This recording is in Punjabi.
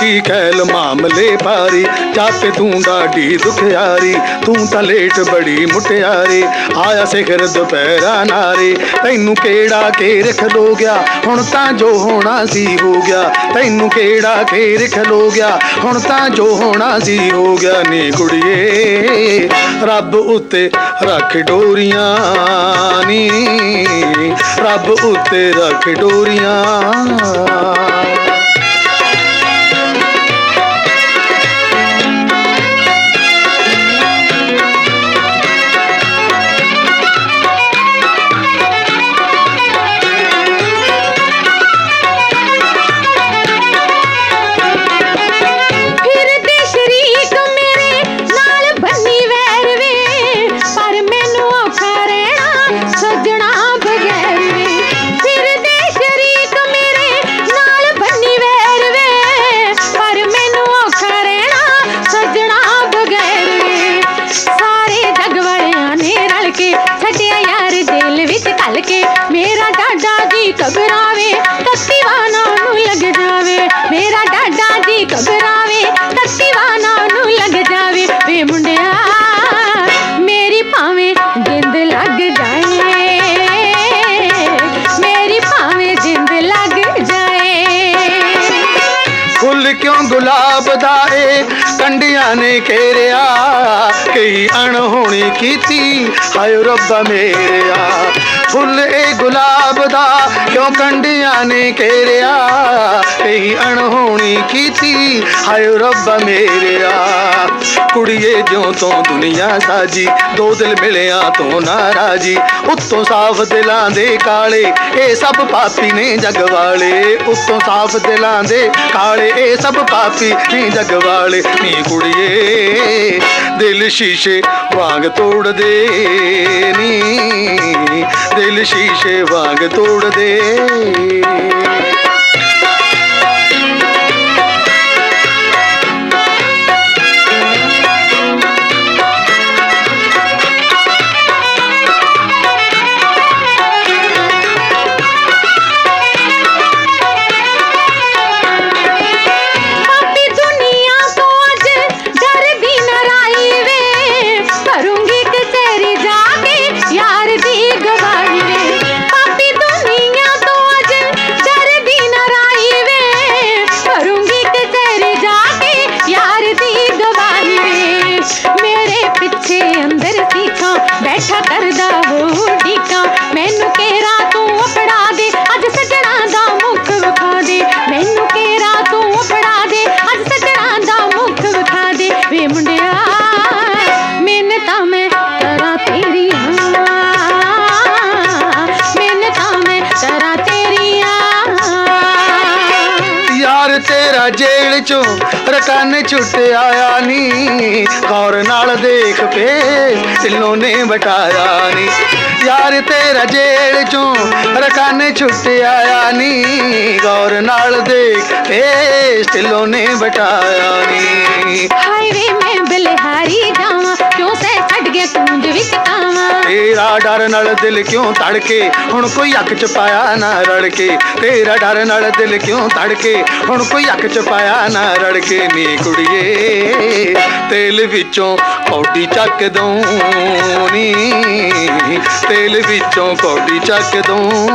ਕੀ ਖੈਲ ਮਾਮਲੇ ਭਾਰੀ ਜਾਪੇ ਤੂੰ ਡਾਢੀ ਦੁਖਿਆਰੀ ਤੂੰ ਤਾਂ ਲੇਟ ਬੜੀ ਮੁਟਿਆਰੀ। ਆਇਆ ਸਿਖਰ ਦੁਪਹਿਰਾ ਨਾਰੇ, ਤੈਨੂੰ ਕਿਹੜਾ ਘੇਰ ਖਲੋ ਗਿਆ? ਹੁਣ ਤਾਂ ਜੋ ਹੋਣਾ ਸੀ ਹੋ ਗਿਆ। ਤੈਨੂੰ ਕਿਹੜਾ ਘੇਰ ਖਲੋ ਗਿਆ? ਹੁਣ ਤਾਂ ਜੋ ਹੋਣਾ ਸੀ ਹੋ ਗਿਆ ਨੀ ਕੁੜੀਏ। ਰੱਬ ਉੱਤੇ ਰੱਖ ਡੋਰੀਆਂ ਨੀ। ਰੱਬ ਉੱਤੇ ਰੱਖ ਡੋਰੀਆਂ। ਮੇਰੀ ਭਾਵੇਂ ਜਿੰਦ ਲੱਗ ਜਾਏ ਮੇਰੀ ਭਾਵੇਂ ਜਿੰਦ ਲੱਗ ਜਾਏ ਫੁੱਲ ਕਿਉਂ ਗੁਲਾਬ ਦਾ ਏ ਕੰਡੀਆਂ ਨੇ ਘੇਰਿਆ ਕਈ ਅਣਹੋਣੀ ਕੀਤੀ ਹਾਏ ਰੱਬਾ ਮੇਰਿਆ ਫੁੱਲ ਏ ਗੁਲਾਬ ਦਾ ਕਿਉਂ ਕੰਡੀਆਂ ਨੇ ਘੇਰਿਆ ਕਈ ਅਣਹੋਣੀ ਕੀਤੀ ਹਾਏ ਰੱਬਾ ਮੇਰਿਆ ਕੁੜੀਏ, ਜਿਉਂ ਤੋਂ ਦੁਨੀਆ ਸਾਜੀ, ਦੋ ਦਿਲ ਮਿਲਿਆ ਤੋਂ ਨਾਰਾਜੀ, ਉੱਤੋਂ ਸਾਫ਼ ਦਿਲਾਂ ਦੇ ਕਾਲੇ, ਇਹ ਸਭ ਪਾਪੀ ਨੇ ਜਗ ਵਾਲੇ। ਉੱਤੋਂ ਸਾਫ਼ ਦਿਲਾਂ ਦੇ ਕਾਲੇ, ਇਹ ਸਭ ਪਾਪੀ ਨੇ ਜਗ ਵਾਲੇ। ਨੀ ਕੁੜੀਏ, ਦਿਲ ਸ਼ੀਸ਼ੇ ਵਾਂਗ ਤੋੜ ਦੇ ਨੀ। ਦਿਲ ਸ਼ੀਸ਼ੇ ਵਾਂਗ ਤੋੜ ਦੇ ਤੇਰਾ ਜੇਲ੍ਹ ਚੋਂ ਰਕਨ ਛੁੱਟ ਆਇਆ ਨੀ। ਗੌਰ ਨਾਲ ਦੇਖ ਪੇ ਢਿੱਲੋਂ ਨੇ ਬਟਾਇਆ ਨੀ। ਯਾਰ ਤੇਰਾ ਜੇਲ੍ਹ ਚੋਂ ਰਕਨ ਛੁੱਟ ਆਇਆ ਨੀ। ਗੌਰ ਨਾਲ ਦੇਖ ਪੇ ਢਿੱਲੋਂ ਨੇ ਬਟਾਇਆ ਨੀ। ਡਰ ਨਾਲ ਦਿਲ ਕਿਉਂ ਧੜਕੇ? ਹੁਣ ਕੋਈ ਅੱਖ ਚ ਪਾਇਆ ਨਾ ਰੜ ਕੇ ਤੇਰਾ ਡਰ ਨਾਲ ਦਿਲ ਕਿਉਂ ਧੜਕੇ? ਹੁਣ ਕੋਈ ਅੱਖ ਚ ਪਾਇਆ ਨਾ ਰੜ ਕੇ ਨੀ ਕੁੜੀਏ, ਤੇਲ ਵਿੱਚੋਂ ਕੌਡੀ ਚੱਕ ਦਊਂ ਨੀ ਤੇਲ ਵਿੱਚੋਂ ਕੌਡੀ ਚੱਕ ਦਊਂ।